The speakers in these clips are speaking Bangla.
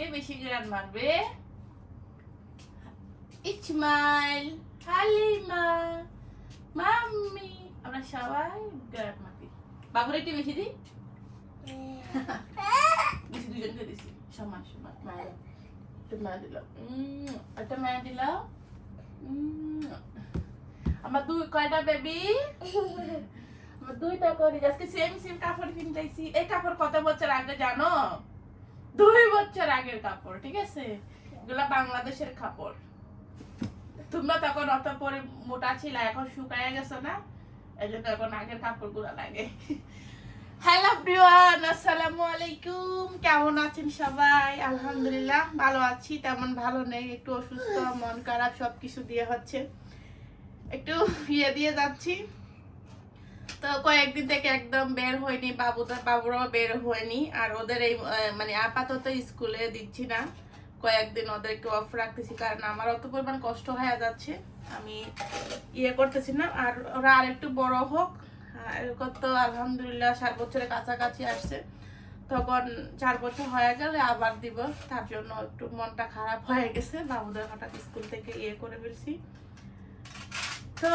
কে বেশি গ্রান মারবে ইসমাইল হালিমা মাম্মি আমরা সবাই গ্রান মারি বাবুর একটু বেশি দিই বেশি দুজনকে দিছি সমান সমান মায়ের একটু মা দিল উম, একটা মায়া দিল উম, আমার দুই কয়টা বেবি আমার দুইটা করে আজকে সেম সেম কাপড় কিনতেছি এই কাপড় কত বছর আগে জানো দুই বছর আগের কাপড়, ঠিক আছে? এগুলা বাংলাদেশের কাপড়। তোমরা তখন অত পরে মোটা ছিল, এখন শুকায় গেছো না? এই জন্য এখন আগের কাপড়গুলা লাগে। হ্যালো প্রিয়ান আসসালামু আলাইকুম। কেমন আছেন সবাই? আলহামদুলিল্লাহ, ভালো আছি। তেমন ভালো নেই, একটু অসুস্থ, মন খারাপ সব কিছু দিয়ে হচ্ছে। একটু ইয়ে দিয়ে যাচ্ছি। তো কয়েকদিন থেকে একদম বের হয়নি বাবুটা বাবুরাও বের হয়নি, আর ওদের এই মানে আপাতত স্কুলে দিচ্ছি না। কয়েকদিন ওদেরকে অফ রাখতেছি, কারণ আমার অত পরিমাণ কষ্ট হয়ে যাচ্ছে। আমি ইয়ে করতেছি না, আর ওরা আর একটু বড় হোক এরকম তো আলহামদুলিল্লাহ সাত বছরের কাছাকাছি আসছে। তখন চার বছর হয়ে গেলে আবার দিব, তার জন্য একটু মনটা খারাপ হয়ে গেছে। বাবুদের হঠাৎ স্কুল থেকে ইয়ে করে ফেলছি। তো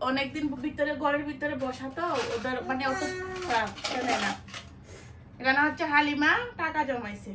অনেকদিন ভিতরে ঘরের ভিতরে বসা তো ওদের মানে অত আহ, না। এখানে হচ্ছে হালিমা টাকা জমাইছে?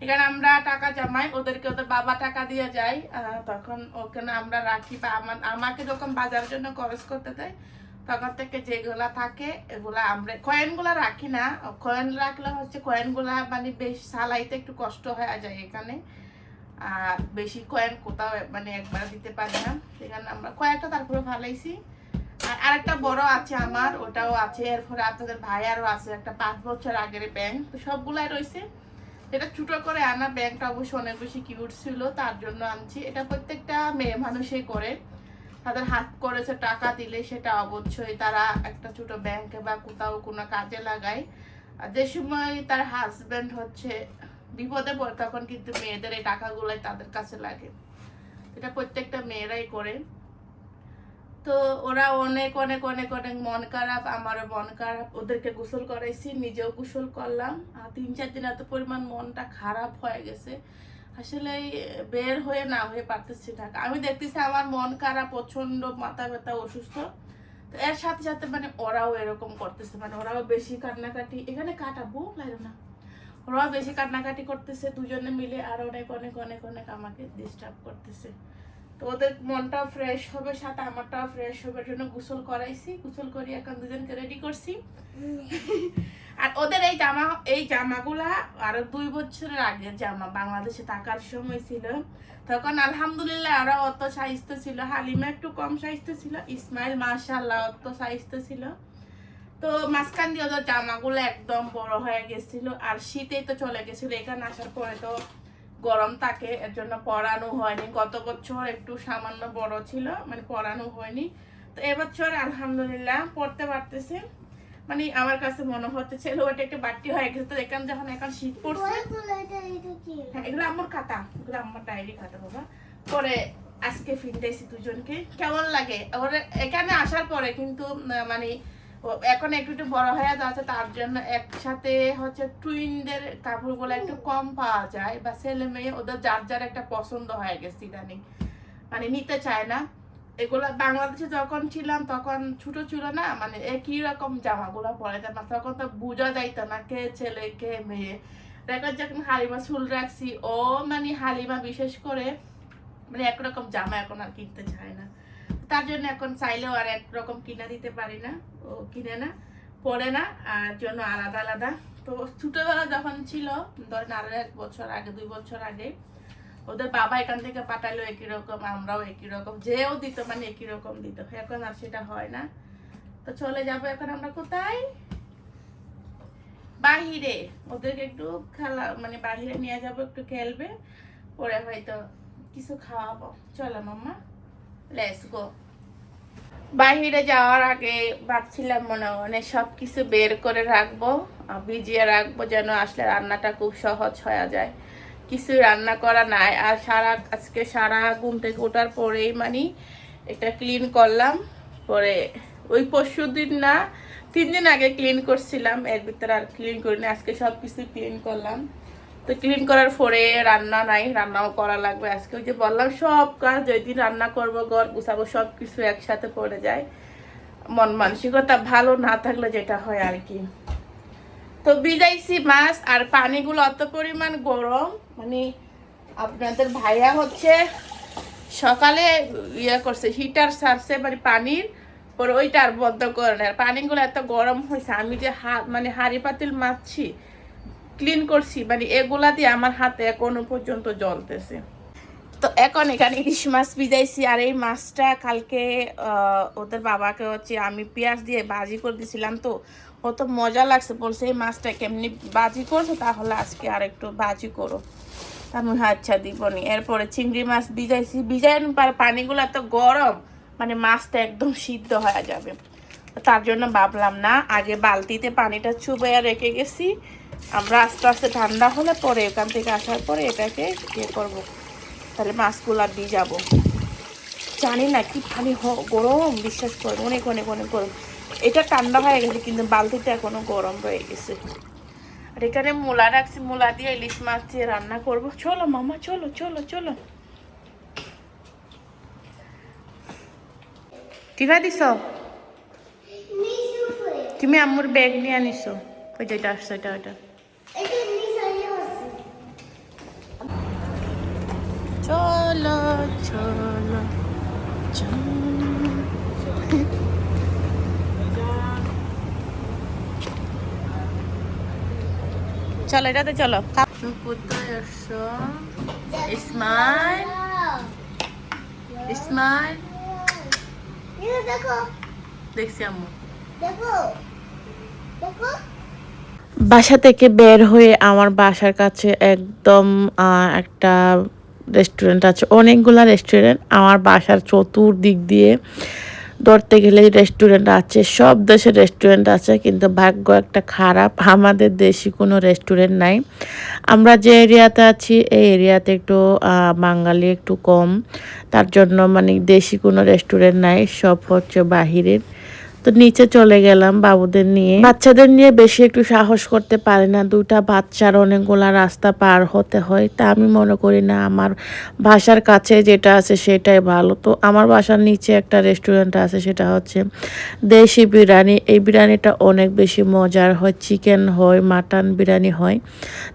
এখানে আমরা টাকা জমাই ওদেরকে ওদের বাবা টাকা দিয়ে আহ, তখন ওখানে আমরা রাখি বা আমার- আমাকে যখন বাজার জন্য খরচ করতে দেয় তখন থেকে যেগুলা থাকে এগুলা আমরা কয়েনগুলা রাখি না। কয়েন রাখলে হচ্ছে কয়েনগুলা মানে বেশ সালাইতে একটু কষ্ট হয়ে যায় এখানে। বেশি কয়েন কোথাও মানে একবার দিতে পারি না। সেখানে আমরা কয়েকটা তারপরে ভালাইছি আর আরেকটা বড় আছে আমার, ওটাও আছে। এরপরে আপনাদের ভাই আরও আছে, একটা পাঁচ বছর আগের ব্যাংক। তো সবগুলাই রয়েছে। এটা ছোটো করে আনা ব্যাংকটা অবশ্য অনেক বেশি কিউট ছিল, তার জন্য আনছি। এটা প্রত্যেকটা মেয়ে মানুষই করে। তাদের হাত করেছে টাকা দিলে সেটা অবশ্যই তারা একটা ছোট ব্যাংকে বা কোথাও কোনো কাজে লাগায়। আর যে সময় তার হাজব্যান্ড হচ্ছে বিপদে পড়ে, তখন কিন্তু মেয়েদের এই টাকাগুলোই তাদের কাছে লাগে। এটা প্রত্যেকটা মেয়েরাই করে। তো ওরা অনেক অনেক অনেক অনেক মন খারাপ, আমারও মন খারাপ। ওদেরকে গোসল করাইছি, নিজেও গোসল করলাম। আর তিন, চার দিন এত পরিমাণ মনটা খারাপ হয়ে গেছে। আসলে বের হয়ে না হয়ে পারতেছি না। আমি দেখতেছি আমার মন খারাপ প্রচণ্ড মাথা ব্যথা, অসুস্থ। তো এর সাথে সাথে মানে ওরাও এরকম করতেছে। মানে ওরাও বেশি কান্নাকাটি। এখানে কাটাবো? লাগে না ওরাও বেশি কান্নাকাটি করতেছে, দুজনে মিলে আর অনেক অনেক অনেক অনেক আমাকে ডিস্টার্ব করতেছে। তো ওদের মনটাও ফ্রেশ হবে, সাথে আমারটাও ফ্রেশ হবে জন্য গোসল করাইছি, গোসল করি, এখন দুজনকে রেডি করছি। আর ওদের এই জামা, এই জামাগুলা আরও দুই বছরের আগের জামা, বাংলাদেশে থাকার সময় ছিল। তখন আলহামদুলিল্লাহ আরও অত সাইজত ছিল, হালিমা একটু কম সাইজত ছিল, ইসমাইল মাশাল্লাহ অত সাইজত ছিল। তো মাঝখান দিয়ে ওদের জামাগুলো একদম বড় হয়ে গেছিল আর শীতেই তো চলে গেছিল এখানে আসার পরে তো গরম থাকে এর জন্য পরানো হয়নি। গত বছর একটু সামান্য বড় ছিল মানে পরানো হয়নি। তো এবছর আলহামদুলিল্লাহ পড়তে পারতেছে। মানে আমার কাছে মনে হচ্ছে ছেলে ওটা একটু বাড়তি হয়ে গেছে। তো এখানে যখন এখন শীত পড়ছে হ্যাঁ এগুলো আমার খাতা। এগুলো আমার ডায়েরি খাতা বাবা। পরে আজকে ফিরতেছি দুজনকে। কেমন লাগে? ওর এখানে আসার পরে কিন্তু মানে এখন একটু একটু বড় হয়ে যাচ্ছে, তার জন্য একসাথে হচ্ছে টুইনদের কাপড়গুলো একটু কম পাওয়া যায়, বা ছেলে মেয়ে ওদের যার যার একটা পছন্দ হয়ে গেছে ইদানিং। মানে নিতে চায় না। এগুলো বাংলাদেশে যখন ছিলাম, তখন ছোট ছিল না মানে একই রকম জামাগুলো পরে না তখন তো বোঝা যাইতো না কে ছেলে, কে মেয়ে। রেকর্ড যখন হালিমা চুল রাখছি, ও মানে হালিমা বিশেষ করে মানে একরকম জামা এখন আর কিনতে চায় না। তার জন্য এখন চাইলেও আর একরকম কিনা দিতে পারি না। ও কিনে না, পরে না, আর জন্য আলাদা আলাদা। তো ছোটবেলা যখন ছিল, ধরেন আরও এক বছর আগে, দুই বছর আগে, ওদের বাবা এখান থেকে পাঠালো একই রকম, আমরাও একই রকম, যেও দিত মানে একই রকম দিত। এখন আর সেটা হয় না। তো চলে যাব এখন আমরা কোথায়? বাহিরে। ওদেরকে একটু খেলা মানে বাহিরে নিয়ে যাব, একটু খেলবে, পরে হয়তো কিছু খাওয়াবো। চলো মাম্মা লেটস গো বাহিরে যাওয়ার আগে ভাবছিলাম মনে মনে সব কিছু বের করে রাখব ভিজিয়ে রাখব যেন আসলে রান্নাটা খুব সহজ হয়ে যায়। কিছু রান্না করা নাই, আর সারা, আজকে সারা ঘুম থেকে ওঠার পরেই মানে এটা ক্লিন করলাম। পরে ওই পরশু দিন না, তিন দিন আগে ক্লিন করছিলাম, এর ভিতরে আর ক্লিন করিনি, আজকে সব কিছু ক্লিন করলাম। তো ক্লিন করার পরে রান্না নাই, রান্নাও করা লাগবে। আজকে ওই যে বললাম, সব কাজ যেদিন রান্না করব, ঘর গুছাবো সব কিছু একসাথে পড়ে যায়। মন মানসিকতা ভালো না থাকলে যেটা হয় আর কি। তো ভিজাইছি মাছ আর পানিগুলো অত পরিমাণ গরম মানে আপনাদের ভাইয়া হচ্ছে সকালে ইয়ে করছে হিটার সারছে মানে পানির পরে ওইটা আর বন্ধ করে না আর পানিগুলো এত গরম হয়েছে আমি যে হা মানে হাড়ি পাতিল মাছছি ক্লিন করছি মানে এগুলা দিয়ে আমার হাতে এখনও পর্যন্ত জ্বলতেছে। তো এখন এখানে ইলিশ মাছ ভিজাইছি, আর এই মাছটা কালকে ওদের বাবাকে হচ্ছে আমি পেঁয়াজ দিয়ে ভাজি করে দিয়েছিলাম তো, কত মজা লাগছে, বলছে এই মাছটা কেমনি ভাজি করছ তাহলে আজকে আর একটু ভাজি করো আমি আচ্ছা দিবনি। এরপরে চিংড়ি মাছ ভিজাইছি ভিজাইন পারে পানিগুলো তো গরম মানে মাছটা একদম সিদ্ধ হয়ে যাবে। তার জন্য ভাবলাম, না, আগে বালতিতে পানিটা চুবাইয়া রেখে গেছি আমরা আস্তে আস্তে ঠান্ডা হলে পরে এখান থেকে আসার পরে এটাকে ইয়ে করব। তাহলে মাছগুলা দিয়ে যাব। জানি না কি পানি গরম বিশ্বাস করে অনেক অনেক অনেক গরম। এটা ঠান্ডা হয়ে গেছে কিন্তু বালতিটা এখনও গরম রয়ে গেছে। আর এখানে মূলা রাখছি মূলা দিয়ে ইলিশ মাছ দিয়ে রান্না করব। চলো মামা চলো চলো চলো। কি খাই দিছ তুমি আম্মুর ব্যাগ নিয়ে আনিছো। ওই যেটা আসছে এটা ওইটা চলো চলো চলো। এটাতে চলো। কোথায় আসছো ইসমাইল। ইসমাইল। দেখো। দেখছি আম্মু। দেখো। দেখো। বাসা থেকে বের হয়ে আমার বাসার কাছে একদম একটা রেস্টুরেন্ট আছে। অনেকগুলা রেস্টুরেন্ট আমার বাসার চতুর্দিক দিয়ে। ধরতে গেলে রেস্টুরেন্ট আছে, সব দেশের রেস্টুরেন্ট আছে, কিন্তু ভাগ্য একটা খারাপ। আমাদের দেশি কোনো রেস্টুরেন্ট নাই। আমরা যে এরিয়াতে আছি, এই এরিয়াতে একটু বাঙালি একটু কম। তার জন্য মানে দেশি কোনো রেস্টুরেন্ট নাই, সব হচ্ছে বাহিরের। তো নিচে চলে গেলাম বাবুদের নিয়ে। বাচ্চাদের নিয়ে বেশি একটু সাহস করতে পারি না। দুটা বাচ্চার অনেকগুলা রাস্তা পার হতে হয়। তা আমি মনে করি না, আমার বাসার কাছে যেটা আছে সেটাই ভালো। তো আমার বাসার নিচে একটা রেস্টুরেন্ট আছে, সেটা হচ্ছে দেশি বিরিয়ানি। এই বিরিয়ানিটা অনেক বেশি মজার হয়। চিকেন হয় মাটন বিরিয়ানি হয়।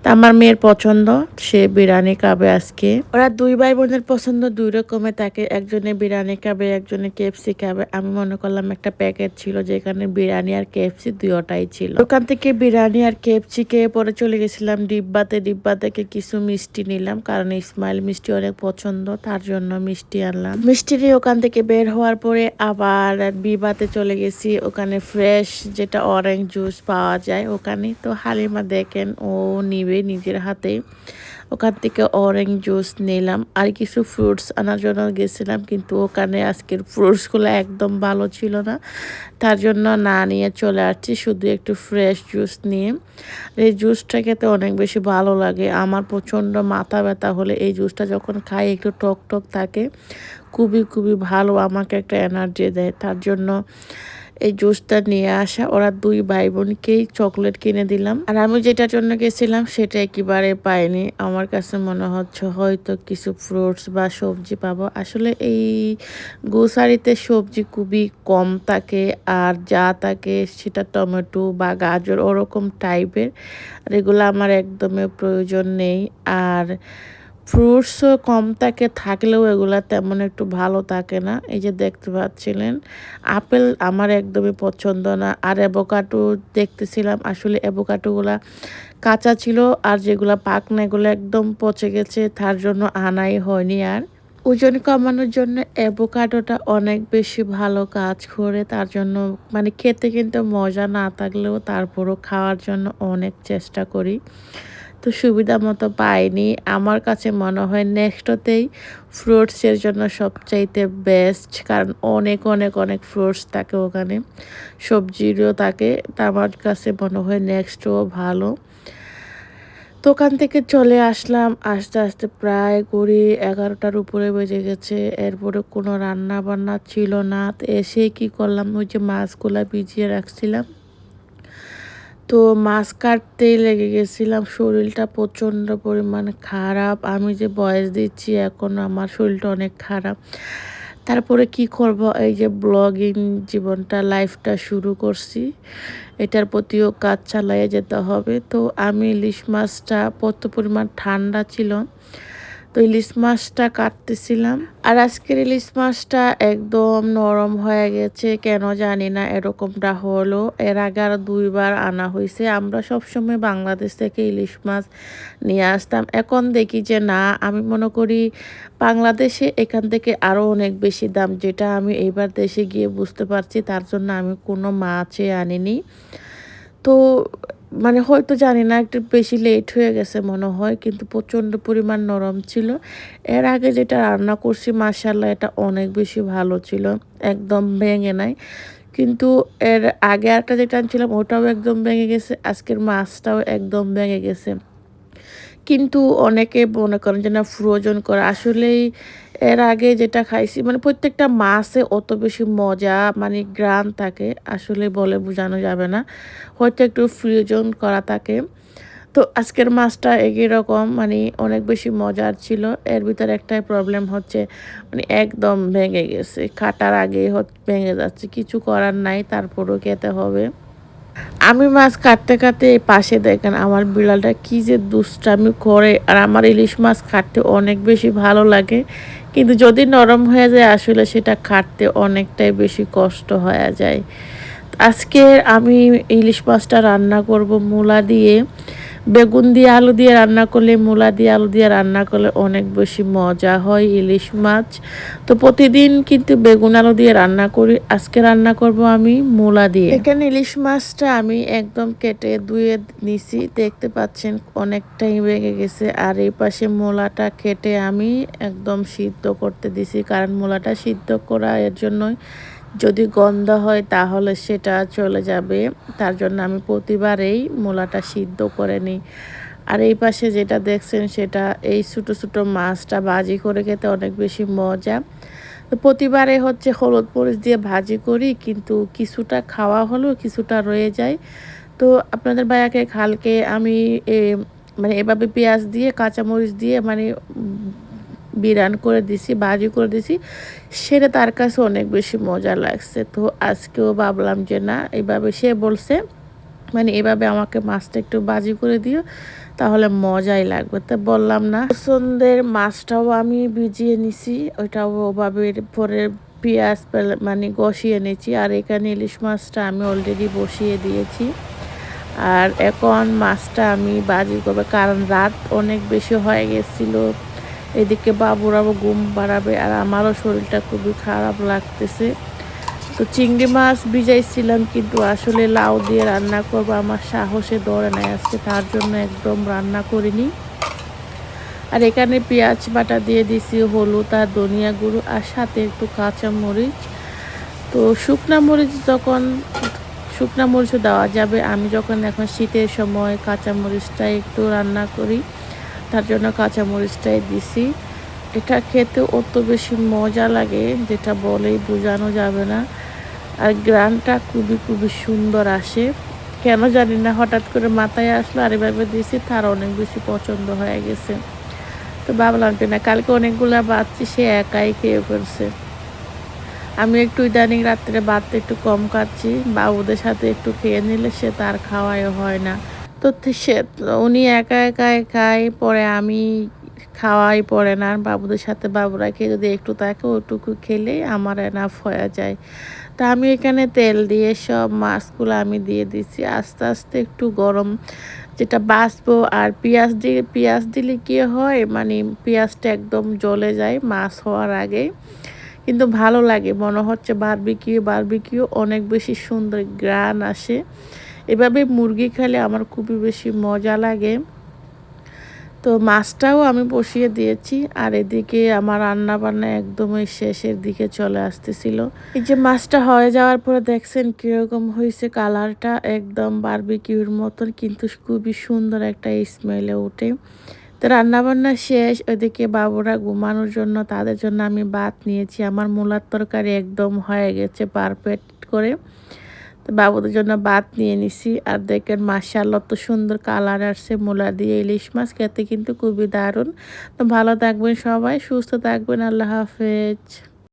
তা আমার মেয়ের পছন্দ, সে বিরিয়ানি খাবে আজকে। ওরা দুই ভাই বোনের পছন্দ, দুই রকমের। থাকে একজনে বিরিয়ানি খাবে, একজনে কেএফসি খাবে। আমি মনে করলাম একটা প্যাকেট ছিল, যেখানে বিরিয়ানি আর কেএফসি দুইটাই ছিল। ওখান থেকে বিরিয়ানি আর কেএফসি খেয়ে পরে চলে গেছিলাম ডিব্বাতে। ডিব্বা থেকে কিছু মিষ্টি নিলাম, কারণ ইসমাইল মিষ্টি অনেক পছন্দ, তার জন্য মিষ্টি আনলাম। মিষ্টি নিয়ে ওখান থেকে বের হওয়ার পরে আবার বিবাতে চলে গেছি। ওখানে ফ্রেশ যেটা অরেঞ্জ জুস পাওয়া যায় ওখানে। তো হালিমা দেখেন, ও নিবে নিজের হাতে। ওখান থেকে অরেঞ্জ জুস নিলাম। আর কিছু ফ্রুটস আনার জন্য গেছিলাম, কিন্তু ওখানে আজকের ফ্রুটসগুলো একদম ভালো ছিল না। তার জন্য না নিয়ে চলে আসছি, শুধু একটু ফ্রেশ জুস নিয়ে। এই জুসটা খেতে অনেক বেশি ভালো লাগে। আমার প্রচণ্ড মাথা ব্যথা হলে এই জুসটা যখন খাই, একটু টক টক থাকে। খুবই খুবই ভালো, আমাকে একটা এনার্জি দেয়। তার জন্য এই জুসটা নিয়ে আসা। ওরা দুই ভাই বোনকেই চকলেট কিনে দিলাম। আর আমি যেটার জন্য গেছিলাম, সেটা একেবারে পাইনি। আমার কাছে মনে হচ্ছে হয়তো কিছু ফ্রুটস বা সবজি পাবো। আসলে এই গোসারিতে সবজি খুবই কম থাকে, আর যা থাকে সেটা টমেটো বা গাজর ওরকম টাইপের আর এগুলো আমার একদমই প্রয়োজন নেই। আর ফ্রুটসও কম থাকে, থাকলেও এগুলা তেমন একটু ভালো থাকে না। এই যে দেখতে পাচ্ছিলেন, আপেল আমার একদমই পছন্দ না। আর অ্যাভোকাডো দেখতেছিলাম, আসলে অ্যাভোকাডোগুলা কাঁচা ছিল আর যেগুলা পাকনা এগুলো একদম পচে গেছে, তার জন্য আনাই হয়নি আর। ওজন কমানোর জন্য অ্যাভোকাডোটা অনেক বেশি ভালো কাজ করে, তার জন্য মানে খেতে কিন্তু মজা না থাকলেও তারপরও খাওয়ার জন্য অনেক চেষ্টা করি। তো সুবিধা মতো পাইনি। আমার কাছে মনে হয় নেক্সটতেই ফ্রুটসের জন্য সবচাইতে বেস্ট কারণ অনেক অনেক অনেক ফ্রুটস থাকে ওখানে। সবজিরও থাকে আমার কাছে মনে হয় নেক্সটও ভালো। ওখান থেকে চলে আসলাম, আস্তে আস্তে প্রায় কুড়ি এগারোটার উপরে বেজে গেছে। এরপরে কোনো রান্না বান্না ছিল না। এসে কি করলাম? ওই যে মাছগুলা ভিজিয়ে রাখছিলাম। তো মাছ কাটতেই লেগে গেছিলাম। শরীরটা প্রচণ্ড পরিমাণ খারাপ। আমি যে বয়স দিচ্ছি, এখন আমার শরীরটা অনেক খারাপ। তারপরে কি করব? এই যে ব্লগিং জীবনটা, লাইফটা শুরু করছি। এটার প্রতিও কাজ চালাইয়ে যেতে হবে। তো আমি ইলিশ মাছটা কত পরিমাণ ঠান্ডা ছিল। তো ইলিশ মাছটা কাটতেছিলাম। আর আজকের ইলিশ মাছটা একদম নরম হয়ে গেছে, কেন জানি না, এরকমটা হলো। এর আগে আর দুইবার আনা হয়েছে। আমরা সবসময় বাংলাদেশ থেকে ইলিশ মাছ নিয়ে আসতাম। এখন দেখি যে না, আমি মনে করি বাংলাদেশে এখান থেকে আরও অনেক বেশি দাম, যেটা আমি এইবার দেশে গিয়ে বুঝতে পারছি, তার জন্য আমি কোনো মাছে আনিনি। তো মানে হয়তো জানি না, একটু বেশি লেট হয়ে গেছে মনে হয়, কিন্তু প্রচণ্ড পরিমাণ নরম ছিল। এর আগে যেটা রান্না করছি মাসাল্লাহ এটা অনেক বেশি ভালো ছিল, একদম ভেঙে নাই। কিন্তু এর আগে একটা যেটা আনছিলাম, ওটাও একদম ভেঙে গেছে, আজকের মাছটাও একদম ভেঙে গেছে। কিন্তু অনেকে মনে করেন যে না ফ্রোজন করা, আসলেই এর আগে যেটা খাইছি মানে প্রত্যেকটা মাছে অত বেশি মজা মানে গ্রান থাকে, আসলে বলে বোঝানো যাবে না। হয়তো একটু ফ্রোজন করা থাকে। তো আজকের মাছটা একই রকম মানে অনেক বেশি মজার ছিল। এর ভিতরে একটাই প্রবলেম হচ্ছে মানে একদম ভেঙে গেছে। কাটার আগে ভেঙে যাচ্ছে। কিছু করার নাই, তারপরেও খেতে হবে। আমি মাছ কাটতে কাটতে পাশে দেখেন, আমার বিড়ালটা কি যে দুষ্টামি করে। আর আমার ইলিশ মাছ কাটতে অনেক বেশি ভালো লাগে। কিন্তু যদি নরম হয়ে যায়, আসলে সেটা কাটতে অনেকটাই বেশি কষ্ট হয়ে যায়। আজকে আমি ইলিশ মাছটা রান্না করব মূলা দিয়ে। বেগুন দিয়ে আলু দিয়ে রান্না করলে, মূলা দিয়ে আলু দিয়ে রান্না করলে অনেক বেশি মজা হয়, ইলিশ মাছ। তো প্রতিদিন কিন্তু বেগুন আলু দিয়ে রান্না করি। আজকে রান্না করব আমি মূলা দিয়ে। এখানে ইলিশ মাছটা আমি একদম কেটে ধুয়ে নিছি। দেখতে পাচ্ছেন অনেকটাই বেগে গেছে। আর এই পাশে মূলাটা কেটে আমি একদম সিদ্ধ করতে দিছি। কারণ মূলাটা সিদ্ধ করা এর জন্যই যদি গন্ধ হয় তাহলে সেটা চলে যাবে। তার জন্য আমি প্রতিবারেই মূলাটা সিদ্ধ করে নিই। আর এই পাশে যেটা দেখছেন সেটা এই ছোটো ছোটো মাছটা ভাজি করে খেতে অনেক বেশি মজা। তো প্রতিবারে হচ্ছে হলুদ মরিচ দিয়ে ভাজি করি, কিন্তু কিছুটা খাওয়া হলো কিছুটা রয়ে যায়। তো আপনাদের ভাইয়াকে খালকে আমি মানে এভাবে পেঁয়াজ দিয়ে, কাঁচামরিচ দিয়ে মানে বিরান করে দিছি, ভাজি করে দিছি, সেটা তার কাছে অনেক বেশি মজা লাগছে। তো আজকেও ভাবলাম যে না এইভাবে সে বলছে মানে এভাবে আমাকে মাছটা একটু বাজি করে দিও, তাহলে মজাই লাগবে। তা বললাম না, পছন্দের মাছটাও আমি ভিজিয়ে নিছি, ওইটাও ওভাবে পরে পেঁয়াজ মানে গসিয়ে নিয়েছি, আর এখানে ইলিশ মাছটা আমি অলরেডি বসিয়ে দিয়েছি। আর এখন মাছটা আমি বাজি করব, কারণ রাত অনেক বেশি হয়ে গেছিল এদিকে বাবুরাও ঘুম বাড়াবে আর আমারও শরীরটা খুবই খারাপ লাগতেছে। তো চিংড়ি মাছ ভিজাইছিলাম, কিন্তু আসলে লাউ দিয়ে রান্না করব, আমার সাহসে দৌড়ে নেয় আজকে তার জন্য একদম রান্না করিনি। আর এখানে পেঁয়াজ বাটা দিয়ে দিছি, হলুদ আর ধনিয়া গুঁড়ো, আর সাথে একটু কাঁচা মরিচ। তো শুকনা মরিচ যখন, শুকনা মরিচও দেওয়া যাবে। আমি যখন এখন শীতের সময় কাঁচা মরিচটা একটু রান্না করি তার জন্য কাঁচামরিচটাই দিছি। এটা খেতে অত বেশি মজা লাগে, যেটা বলেই বোঝানো যাবে না। আর গ্রানটা খুবই খুবই সুন্দর আসে। কেন জানি না, হঠাৎ করে মাথায় আসলো আর এভাবে দিয়েছি তার অনেক বেশি পছন্দ হয়ে গেছে। তো ভাবলাম যে না, কালকে অনেকগুলা বাচ্চি সে একাই খেয়ে ফেলছে। আমি একটু ইদানিং রাত্রে ভাতটা একটু কম খাচ্ছি, বাবুদের সাথে একটু খেয়ে নিলে সে তার খাওয়াই হয় না। তো সে উনি একা একাই খায়, পরে আমি খাওয়াই পড়ে না। আর বাবুদের সাথে বাবুরা খেয়ে যদি একটু তাকে ওটুকু খেলেই আমার এনাফ হয়ে যায়। তা আমি এখানে তেল দিয়ে সব মাছগুলো আমি দিয়ে দিচ্ছি আস্তে আস্তে একটু গরম যেটা বাঁচবো। আর পেঁয়াজ দিয়ে পেঁয়াজ দিলে কী হয় মানে পেঁয়াজটা একদম জ্বলে যায় মাছ হওয়ার আগে। কিন্তু ভালো লাগে, মনে হচ্ছে বারবিকিউ বারবিকিউ অনেক বেশি সুন্দর গ্রান আসে। এভাবে মুরগি খেলে আমার খুবই বেশি মজা লাগে। তো মাছটাও আমি বসিয়ে দিয়েছি আর এদিকে আমার রান্না বান্না একদমই শেষের দিকে চলে আসতেছিল। এই যে মাছটা হয়ে যাওয়ার পরে দেখছেন কীরকম হয়েছে কালারটা, একদম বারবিকিউর মতন, কিন্তু খুবই সুন্দর একটা স্মেলে ওঠে। তো রান্নাবান্না শেষ, ওইদিকে বাবুরা ঘুমানোর জন্য তাদের জন্য আমি ভাত নিয়েছি। আমার মূলার তরকারি একদম হয়ে গেছে পারফেক্ট করে। তো বাবুদের জন্য বাদ নিয়ে নিছি। আর দেখেন মাশাআল্লাহ তো সুন্দর কালার আসছে, মূলা দিয়ে ইলিশ মাছ, খেতে কিন্তু খুবই দারুণ। তো ভালো থাকবেন সবাই, সুস্থ থাকবেন, আল্লাহ হাফেজ।